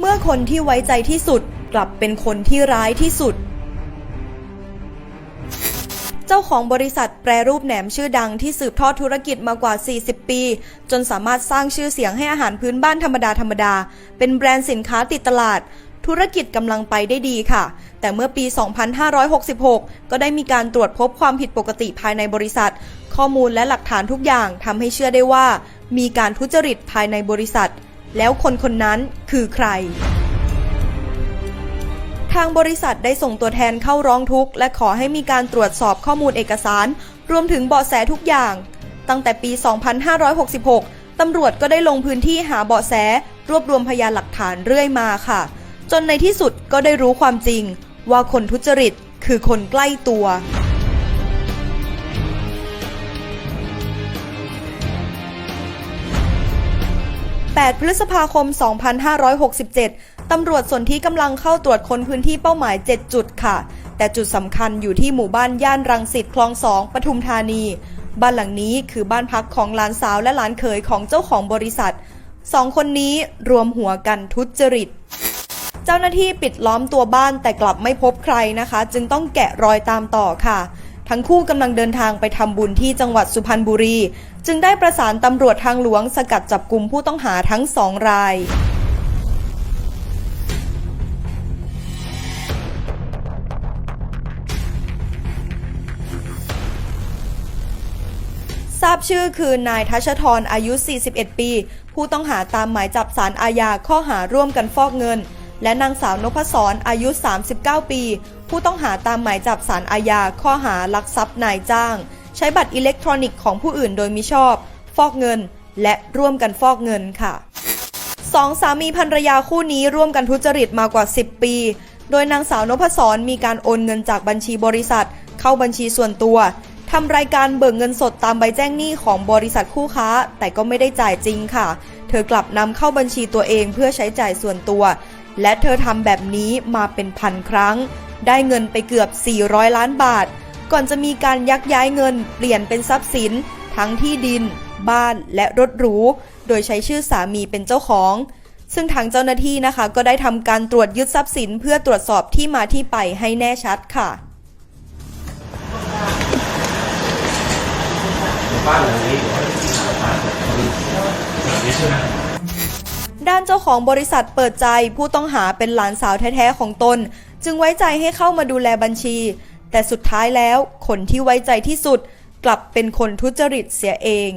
เมื่อคนที่ไว้ใจที่สุดกลับเป็นคนที่ร้ายที่สุด เจ้าของบริษัทแปรรูปแหนมชื่อดังที่สืบทอดธุรกิจมากว่า 40 ปี จนสามารถสร้างชื่อเสียงให้อาหารพื้นบ้านธรรมดาธรรมดา เป็นแบรนด์สินค้าติดตลาด ธุรกิจกำลังไปได้ดีค่ะ แต่เมื่อปี 2566 ก็ได้มีการตรวจพบความผิดปกติภายในบริษัท ข้อมูลและหลักฐานทุกอย่างทำให้เชื่อได้ว่า มีการทุจริตภายในบริษัท แล้วคนคนนั้นคือใคร ทางบริษัทได้ส่งตัวแทนเข้าร้องทุกข์ และขอให้มีการตรวจสอบข้อมูลเอกสาร รวมถึงเบาะแสทุกอย่าง ตั้งแต่ปี 2566 ตำรวจก็ได้ลงพื้นที่หาเบาะแส รวบรวมพยานหลักฐานเรื่อยมาค่ะ จนในที่สุดก็ได้รู้ความจริง ว่าคนทุจริตคือคนใกล้ตัว 8 พฤษภาคม 2567 ตำรวจส่วนที่กำลังเข้าตรวจค้นพื้นที่เป้าหมาย 7 จุดค่ะ แต่จุดสำคัญอยู่ที่หมู่บ้านย่านรังสิตคลองสองปทุมธานี บ้านหลังนี้คือบ้านพักของหลานสาวและหลานเขยของเจ้าของบริษัทสองคนนี้รวมหัวกันทุจริต เจ้าหน้าที่ปิดล้อมตัวบ้านแต่กลับไม่พบใครนะคะ จึงต้องแกะรอยตามต่อค่ะ ทั้งคู่กำลังเดินทางไปทำบุญที่จังหวัดสุพรรณบุรี จึงได้ประสานตำรวจทางหลวงสกัดจับกลุ่มผู้ต้องหาทั้งสองรายทราบชื่อคือนายทัชทรอายุ 41 ปี ผู้ต้องหาตามหมายจับสารอาญาข้อหาร่วมกันฟอกเงิน และนางสาวนพศรอายุ 39 ปี ผู้ต้องหาตามหมายจับสารอาญาข้อหาลักทรัพย์นายจ้าง ใช้บัตรอิเล็กทรอนิกส์ของผู้อื่นโดยมิชอบ ฟอกเงิน และร่วมกันฟอกเงินค่ะสองสามีภรรยาคู่นี้ร่วมกันทุจริตมากว่า 10 ปี โดยนางสาวนพศรมีการโอนเงินจากบัญชีบริษัท เข้าบัญชีส่วนตัวทำรายการเบิกเงินสดตามใบแจ้งหนี้ของบริษัทคู่ค้า แต่ก็ไม่ได้จ่ายจริงค่ะ เธอกลับนำเข้าบัญชีตัวเองเพื่อใช้จ่ายส่วนตัว และเธอทำแบบนี้มาเป็นพันครั้ง ได้เงินไปเกือบ 400 ล้านบาท ก่อนจะมีการยักย้ายเงิน เปลี่ยนเป็นทรัพย์สิน ทั้งที่ดิน บ้านและรถหรู โดยใช้ชื่อสามีเป็นเจ้าของ ซึ่งทางเจ้าหน้าที่นะคะ ก็ได้ทำการตรวจยึดทรัพย์สิน เพื่อตรวจสอบที่มาที่ไปให้แน่ชัดค่ะบ้านหลังนี้หรือว่าที่สาขาแบบนี้ใช่ไหม ด้านเจ้าของบริษัทเปิดใจผู้ต้องหาเป็นหลานสาวแท้ๆของตน จึงไว้ใจให้เข้ามาดูแลบัญชี แต่สุดท้ายแล้วคนที่ไว้ใจที่สุด กลับเป็นคนทุจริตเสียเอง